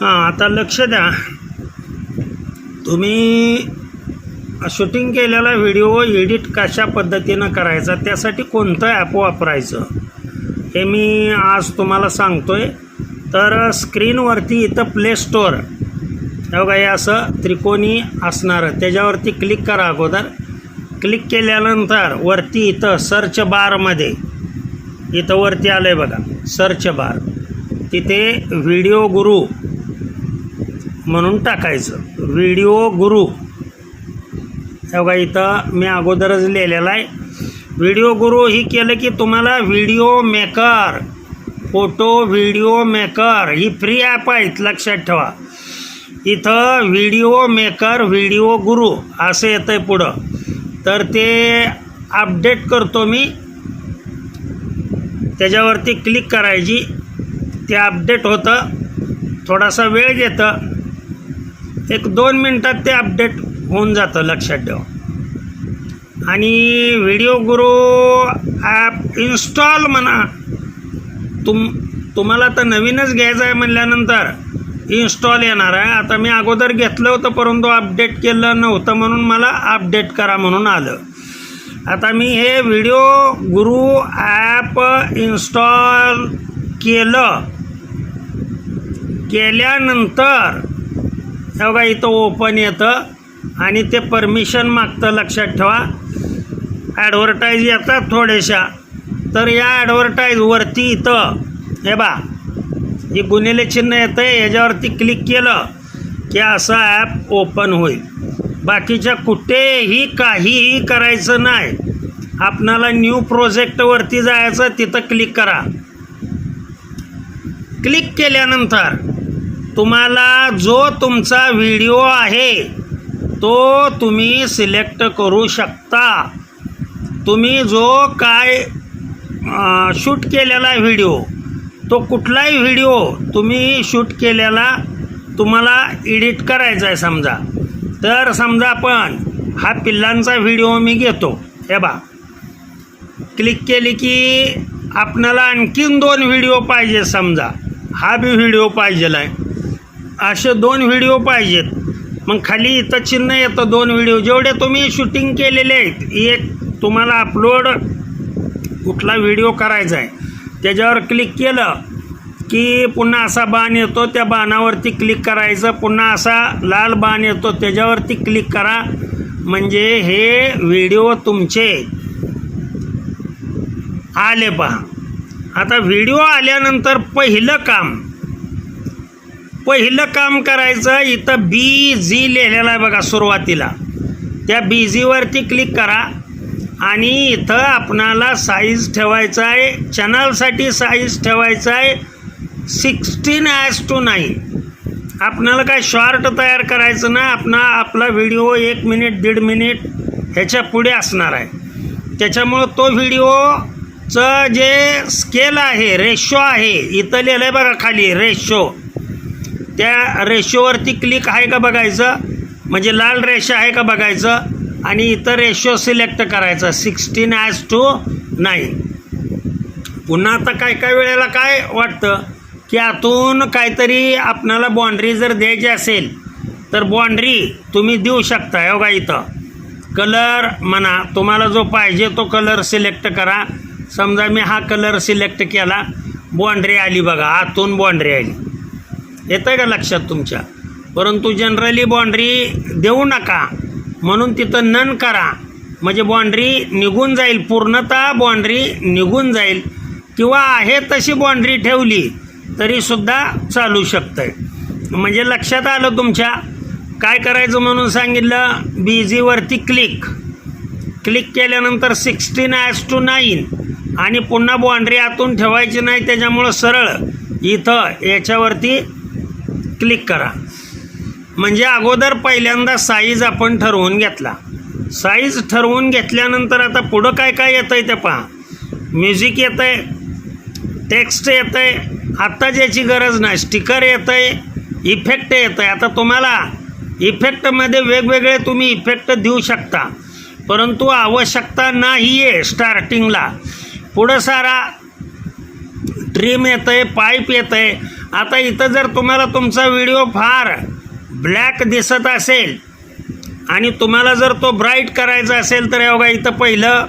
हां आता लक्ष द्या. तुम्ही शूटिंग केलेला व्हिडिओ एडिट कशा पद्धतीनं करायचा त्यासाठी कोणतं ॲप वापरायचं हे मी आज तुम्हाला सांगतो आहे तर स्क्रीनवरती इथं प्ले स्टोअर हे बघा हे असं त्रिकोणी असणारं. त्याच्यावरती क्लिक करा अगोदर. क्लिक केल्यानंतर वरती इथं सर्च बारमध्ये इथं वरती आलं आहे बघा सर्च बार तिथे व्हिडिओ गुरु म्हणून टाकायचं. व्हिडिओ गुरु हे बघा इथं मी अगोदरच लिहिलेलं आहे. व्हिडिओ गुरु ही केलं की तुम्हाला video maker photo video maker ही फ्री ॲप आहेत लक्षात ठेवा. इथं व्हिडिओ मेकर व्हिडिओ गुरु असं येतं आहे पुढं. तर ते अपडेट करतो मी. त्याच्यावरती क्लिक करायची. ते अपडेट होतं. थोडासा वेळ घेतं. एक दोन मिनटात ते अपडेट होऊन जातं लक्षात ठेवा. आणि व्हिडिओ गुरु ॲप इन्स्टॉल म्हणा. तुम तुम्हाला तर नवीनच घ्यायचं आहे म्हणल्यानंतर इन्स्टॉल येणार आहे. आता मी अगोदर घेतलं होतं परंतु अपडेट केलं नव्हतं म्हणून मला अपडेट करा म्हणून आलं. आता मी हे व्हिडिओ गुरु ॲप इन्स्टॉल केलं. केल्यानंतर हे बघा इथं ओपन येतं. आणि ते परमिशन मागतं लक्षात ठेवा. ॲडव्हर्टाईज येतात थोड्याशा. तर या ॲडव्हर्टाईजवरती इथं हे बा हे गुन्हेले चिन्ह येतं आहे याच्यावरती क्लिक केलं की असं ॲप ओपन होईल. बाकीच्या कुठेही काहीही करायचं नाही. आपणाला न्यू प्रोजेक्टवरती जायचं तिथं क्लिक करा. क्लिक केल्यानंतर तुम्हाला जो तुमचा व्हिडिओ आहे तो तुम्ही सिलेक्ट करू शकता. तुम्ही जो काय शूट केलेला व्हिडिओ तो कुठलाही व्हिडिओ तुम्ही शूट केलेला तुम्हाला एडिट करायचा आहे समजा. तर समजा आपण हा पिल्लांचा व्हिडिओ मी घेतो. हे बा क्लिक केली की आपणाला आणखीन दोन व्हिडिओ पाहिजे समजा. हा बी व्हिडिओ पाहिजेला आहे असे दोन व्हिडिओ पाहिजेत. मग खाली इथं चिन्ह येतं दोन व्हिडिओ. जेवढे तुम्ही शूटिंग केलेले आहेत एक तुम्हाला अपलोड कुठला व्हिडिओ करायचा आहे त्याच्यावर क्लिक केलं की पुन्हा असा बाण येतो त्या बाणावरती क्लिक करायचं. पुन्हा असा लाल बाण येतो त्याच्यावरती क्लिक करा. म्हणजे हे व्हिडिओ तुमचे आले पहा. आता व्हिडिओ आल्यानंतर पहिलं काम पहिलं काम करायचं इथं बी जी लिहिलेलं आहे बघा सुरुवातीला. त्या बी जीवरती क्लिक करा आणि इथं आपणाला साईज ठेवायचा आहे चॅनलसाठी साईज ठेवायचा आहे सिक्स्टीन ॲज टू नाईन आपणाला काय शॉर्ट तयार करायचं ना आपणा आपला व्हिडिओ एक मिनिट दीड मिनिट ह्याच्या पुढे असणार आहे. त्याच्यामुळं तो व्हिडिओचं जे स्केल आहे रेशो आहे इथं लिहिलं आहे बघा खाली रेशो त्या रेशोवरती क्लिक आहे का बघायचं? म्हणजे लाल रेषा आहे का बघायचं? आणि इथं रेशो सिलेक्ट करायचा. सिक्स्टीन ॲज टू नाईन पुन्हा आता काय काय वेळेला काय वाटतं? की आतून काहीतरी आपणाला बाँड्री जर द्यायची असेल तर बाँड्री तुम्ही देऊ शकता. हो का इथं. कलर म्हणा तुम्हाला जो पाहिजे तो कलर सिलेक्ट करा. समजा मी हा कलर सिलेक्ट केला बाँड्री आली बघा. आतून बाँड्री आली. येतं आहे का लक्षात तुमच्या? परंतु जनरली बाँड्री देऊ नका. म्हणून तिथं नन करा. म्हणजे बाँड्री निघून जाईल. पूर्णतः बाँड्री निघून जाईल. किंवा आहे तशी बाँड्री ठेवली तरीसुद्धा चालू शकतं आहे म्हणजे लक्षात आलं तुमच्या? काय करायचं म्हणून सांगितलं? बी जीवरती क्लिक क्लिक केल्यानंतर सिक्स्टीन ॲज टू नाईन आणि पुन्हा बाँड्री आतून ठेवायची नाही त्याच्यामुळं सरळ. इथं याच्यावरती क्लिक करा. म्हणजे अगोदर पहिल्यांदा साईज आपण ठरवून घेतला. साईज ठरवून घेतल्यानंतर आता पुढं काय काय येतं आहे ते पहा. म्युझिक येतं आहे टेक्स्ट येतं आहे आत्ता ज्याची गरज नाही. स्टिकर येतं आहे इफेक्ट येतं आहे आता तुम्हाला इफेक्टमध्ये वेगवेगळे तुम्ही इफेक्ट देऊ शकता. परंतु आवश्यकता नाही आहे स्टार्टिंगला पुढं सारा ड्रीम येतं आहे पाईप येतं आहे आता इथं जर तुम्हाला तुमचा व्हिडिओ फार ब्लॅक दिसत असेल आणि तुम्हाला जर तो ब्राईट करायचा असेल तर बघा इथं पहिलं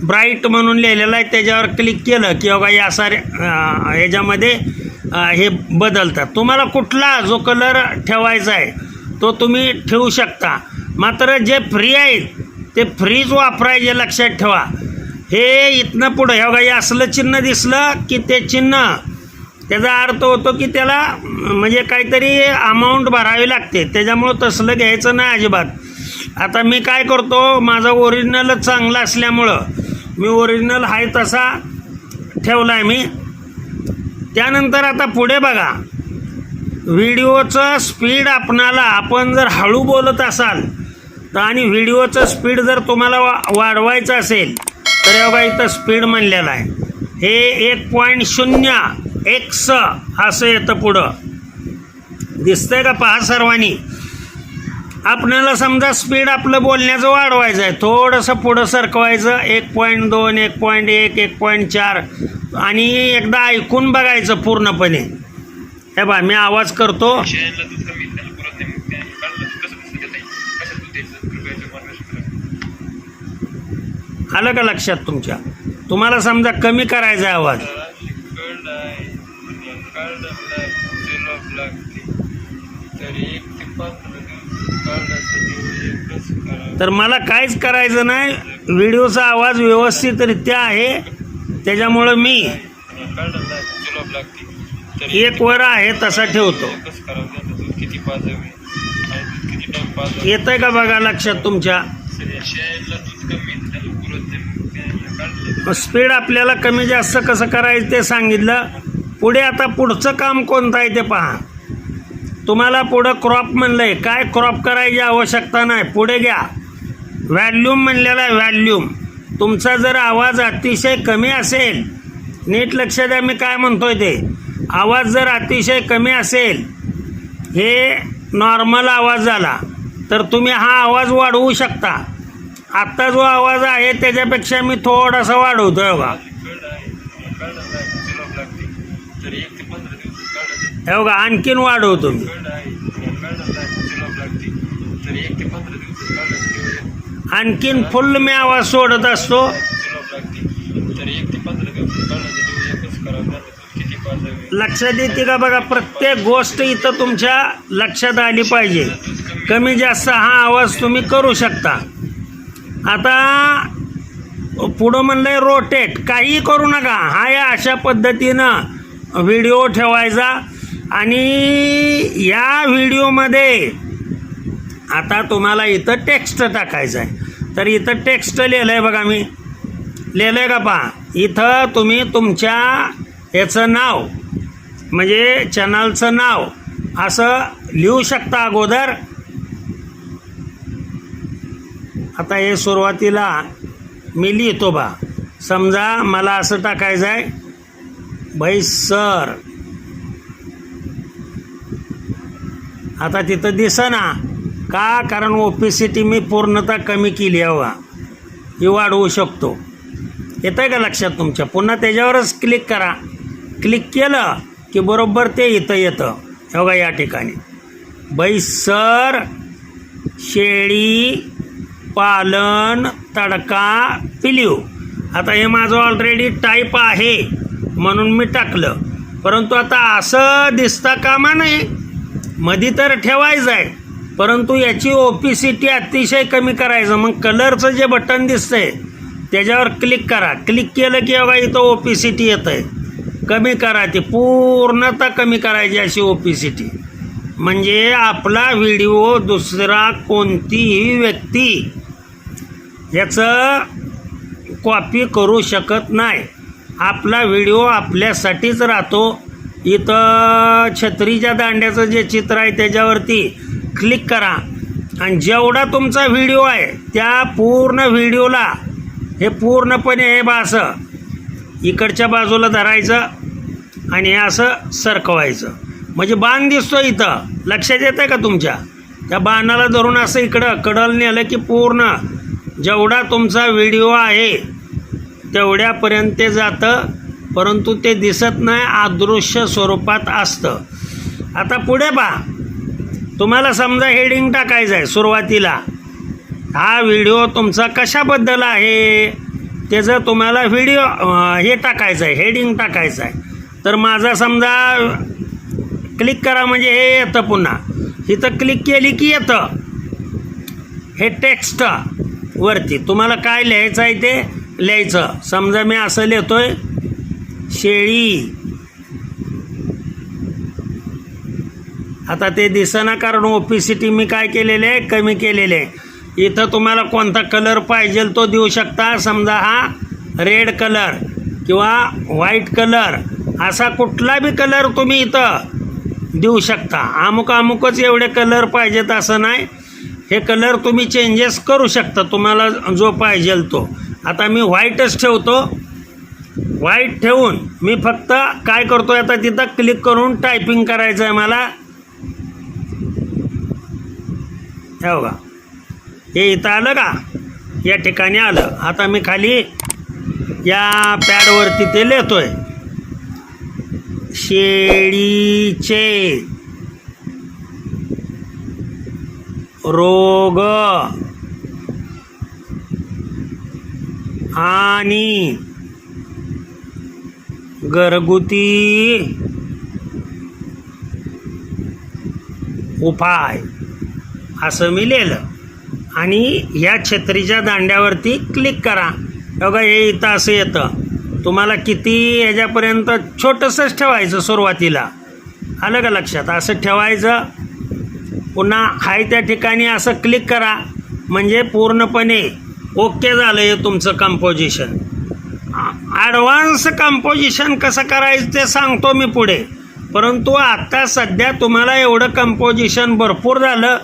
ब्राईट म्हणून लिहिलेलं आहे. त्याच्यावर क्लिक केलं की बघा या सारे ह्याच्यामध्ये हे बदलतात. तुम्हाला कुठला जो कलर ठेवायचा आहे तो तुम्ही ठेवू शकता. मात्र जे फ्री आहेत ते फ्रीज वापरायचे लक्षात ठेवा. हे इथनं पुढं हे बघा हे असलं चिन्ह दिसलं की ते चिन्ह त्याचा अर्थ होतो की त्याला म्हणजे काहीतरी अमाऊंट भरावी लागते. त्याच्यामुळं तसलं घ्यायचं नाही अजिबात. आता मी काय करतो माझा ओरिजिनलच चांगला असल्यामुळं मी ओरिजिनल आहे तसा ठेवला आहे मी. त्यानंतर आता पुढे बघा. व्हिडिओचं स्पीड आपणाला आपण जर हळू बोलत असाल तर आणि व्हिडिओचं स्पीड जर तुम्हाला वा वाढवायचं असेल तर बघा इथं स्पीड म्हणलेलं आहे. हे एक पॉईंट शून्य. एक्स असं येतं पुढं. दिसतंय का पहा सर्वांनी? आपल्याला समजा स्पीड आपलं बोलण्याचं वाढवायचं आहे. थोडंसं पुढं सरकवायचं एक पॉईंट दोन एक पॉईंट एक एक पॉईंट चार आणि एकदा ऐकून बघायचं पूर्णपणे. हे बा मी आवाज करतो. आलं का लक्षात तुमच्या? तुम्हाला समजा कमी करायचा आहे आवाज कळलं आहे म्हणून काढलं लागते लागते तर एक ते पंधरा दिवस काढायचं नियोजन कसं करावं तर मला काहीच करायचं नाही. व्हिडिओचा आवाज व्यवस्थितरित्या आहे. त्याच्यामुळं मी एक वर आहे तसा ठेवतो. येत आहे का बघा लक्षात तुमच्या? स्पीड आपल्याला कमी जास्त कसं करायचं ते सांगितलं. पुढे आता पुढचं काम कोणतं आहे ते पहा. तुम्हाला पुढं क्रॉप म्हणलं आहे काय क्रॉप करायची आवश्यकता नाही. पुढे घ्या. व्हॅल्यूम म्हणलेला आहे व्हॅल्यूम तुमचा जर आवाज अतिशय कमी असेल नीट लक्ष द्या मी काय म्हणतोय ते. आवाज जर अतिशय कमी असेल हे नॉर्मल आवाज झाला तर तुम्ही हा आवाज वाढवू शकता. आत्ता जो आवाज आहे त्याच्यापेक्षा मी थोडासा वाढवतोय बघा. हे बघा आणखीन वाढवतो मी. आणखीन फुल मी आवाज सोडत असतो. लक्षात देते का बघा प्रत्येक गोष्ट इथं तुमच्या लक्षात आली पाहिजे. कमी जास्त हा आवाज तुम्ही करू शकता. आता पुढं म्हणलं रोटेट काही करू नका. हा या अशा पद्धतीनं व्हिडिओ ठेवायचा. आणि या व्हिडिओमध्ये आता तुम्हाला इथं टेक्स्ट टाकायचं आहे. तर इथं टेक्स्ट लिहिलं आहे बघा मी. लिहिलं आहे का पहा? इथं तुम्ही तुमच्या याचं नाव म्हणजे चॅनलचं नाव असं लिहू शकता अगोदर. आता हे सुरुवातीला मी लिहितो बा. समजा मला असं टाकायचं आहे. भाई सर. आता तिथं दिसना का? कारण ओपिसिटी मी पूर्णता कमी केली हवा. ही वाढवू शकतो. येतं आहे का लक्षात तुमच्या? पुन्हा त्याच्यावरच क्लिक करा. क्लिक केलं की बरोबर ते इथं येतं. हे बघा या ठिकाणी. बैसर शेळी पालन तडका पिलीव आता हे माझं ऑलरेडी टाईप आहे. म्हणून मी टाकलं. परंतु आता असं दिसता कामा नाही मधी तर ठेवायचं आहे परंतु याची ओपिसिटी अतिशय कमी करायचं. मग कलरचं जे बटन दिसतंय त्याच्यावर क्लिक करा. क्लिक केलं की बाबा इथं ओपिसिटी येतं आहे कमी करा ती. पूर्णतः कमी करायची अशी ओपिसिटी म्हणजे आपला व्हिडिओ दुसरा कोणतीही व्यक्ती याचं कॉपी करू शकत नाही. आपला व्हिडिओ आपल्यासाठीच राहतो. इथं छत्रीच्या दांड्याचं जे चित्र आहे त्याच्यावरती क्लिक करा. आणि जेवढा तुमचा व्हिडिओ आहे त्या पूर्ण व्हिडिओला हे पूर्णपणे हे बा असं इकडच्या बाजूला धरायचं आणि हे असं सरकवायचं. म्हणजे बाण दिसतो इथं. लक्षात येतं आहे का तुमच्या? त्या बाणाला धरून असं इकडं कडल नेलं की पूर्ण जेवढा तुमचा व्हिडिओ आहे तेवढ्यापर्यंत ते जातं परंतु ते दिसत नाही अदृश्य स्वरूपात असतं. आता पुढे पहा. तुम्हाला समजा हेडिंग टाकायचं आहे सुरुवातीला. हा व्हिडिओ तुमचा कशाबद्दल आहे? त्याचं तुम्हाला व्हिडिओ हे टाकायचं आहे हेडिंग टाकायचं आहे. तर माझा समजा क्लिक करा म्हणजे हे येतं पुन्हा. इथं क्लिक केली की येतं. हे टेक्स्ट वरती. तुम्हाला काय लिहायचं आहे ते? लिहायचं. समजा मी असं लिहितोय शेळी. आता ते दिसेना कारण ओपीसीटी मी काय केलेले आहे? कमी केलेले आहे. इथं तुम्हाला कोणता कलर पाहिजे तो देऊ शकता. समजा हा रेड कलर किंवा व्हाईट कलर असा कुठला बी कलर तुम्ही इथं देऊ शकता. अमुक अमुकच एवढे कलर पाहिजेत असं नाही. हे कलर तुम्ही चेंजेस करू शकता. तुम्हाला जो पाहिजे तो. आता मी व्हाईटच ठेवतो. व्हाईट ठेवून मी फक्त काय करतो आता तिथं क्लिक करून टायपिंग करायचं आहे मला. हे बघा. हे इथं आलं का? या ठिकाणी आलं. आता मी खाली या पॅडवरती ते लिहितोय. शेळीचे रोग. आणि घरगुती उपाय असं मी लिहिलं. आणि ह्या छत्रीच्या दांड्यावरती क्लिक करा. बघा हे इथं असं येतं. तुम्हाला किती ह्याच्यापर्यंत छोटंसंच ठेवायचं सुरुवातीला. आलं का लक्षात? असं ठेवायचं. पुन्हा हाय त्या ठिकाणी असं क्लिक करा. म्हणजे पूर्णपणे ओके झालं हे तुमचं कंपोजिशन ॲडव्हान्स कंपोजिशन कसं करायचं ते सांगतो मी पुढे. परंतु आत्ता सध्या तुम्हाला एवढं कंपोजिशन भरपूर झालं.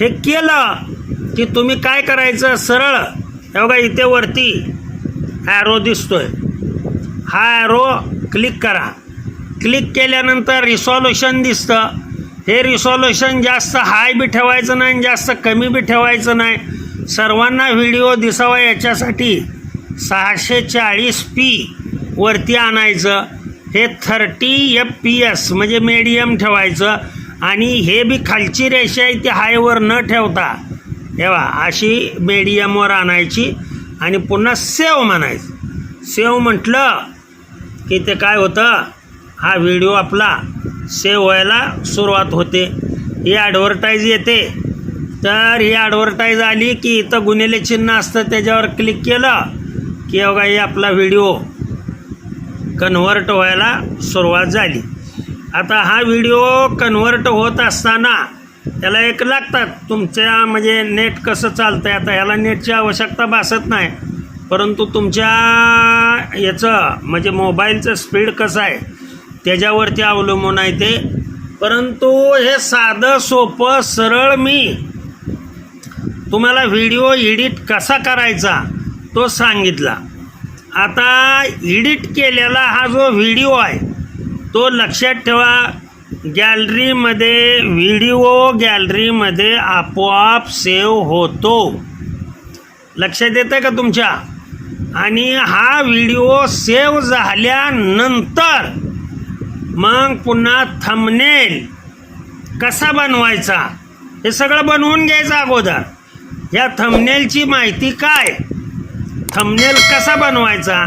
हे केलं की तुम्ही काय करायचं? सरळ. हे बघा इथे वरती ॲरो दिसतोय. हा ॲरो क्लिक करा. क्लिक केल्यानंतर रिसॉल्युशन दिसतं. हे रिसॉल्युशन जास्त हाय बी ठेवायचं नाही आणि जास्त कमी बी ठेवायचं नाही. सर्वांना व्हिडिओ दिसावा याच्यासाठी सहाशे चाळीस पी वरती आणायचं. हे थर्टी एफ पी एस म्हणजे मीडियम ठेवायचं. आणि हे बी खालची रेषा आहे ती हायवर न ठेवता. तेव्हा अशी मीडियमवर आणायची आणि पुन्हा सेव म्हणायचं. सेव म्हटलं की ते काय होतं? हा व्हिडिओ आपला सेव व्हायला सुरुवात होते. ही ॲडव्हर्टाईज येते. तर ही ॲडव्हर्टाईज आली की इथं गुन्हेले चिन्ह असतं त्याच्यावर क्लिक केलं की बघा हे आपला व्हिडिओ कन्व्हर्ट व्हायला सुरुवात झाली. आता हा व्हिडिओ कन्व्हर्ट होत असताना त्याला एक लागतात. तुमच्या म्हणजे नेट कसं चालतं आहे आता ह्याला नेटची आवश्यकता भासत नाही. परंतु तुमच्या याचं म्हणजे मोबाईलचं स्पीड कसं आहे? त्याच्यावरती अवलंबून आहे ते. परंतु हे साधं सोपं सरळ मी तुम्हाला व्हिडिओ एडिट कसा करायचा तो सांगितला. आता एडिट केलेला हा जो व्हिडिओ आहे तो लक्षात ठेवा. गॅलरीमध्ये व्हिडिओ गॅलरीमध्ये आपोआप सेव्ह होतो. लक्षात येतं का तुमच्या? आणि हा व्हिडिओ सेव्ह झाल्यानंतर मग पुन्हा थंबनेल कसा बनवायचा? हे सगळं बनवून घ्यायचं अगोदर. या थमनेलची माहिती काय? थमनेल कसा बनवायचा?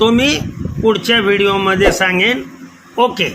तो मी पुढच्या व्हिडिओमध्ये सांगेन. ओके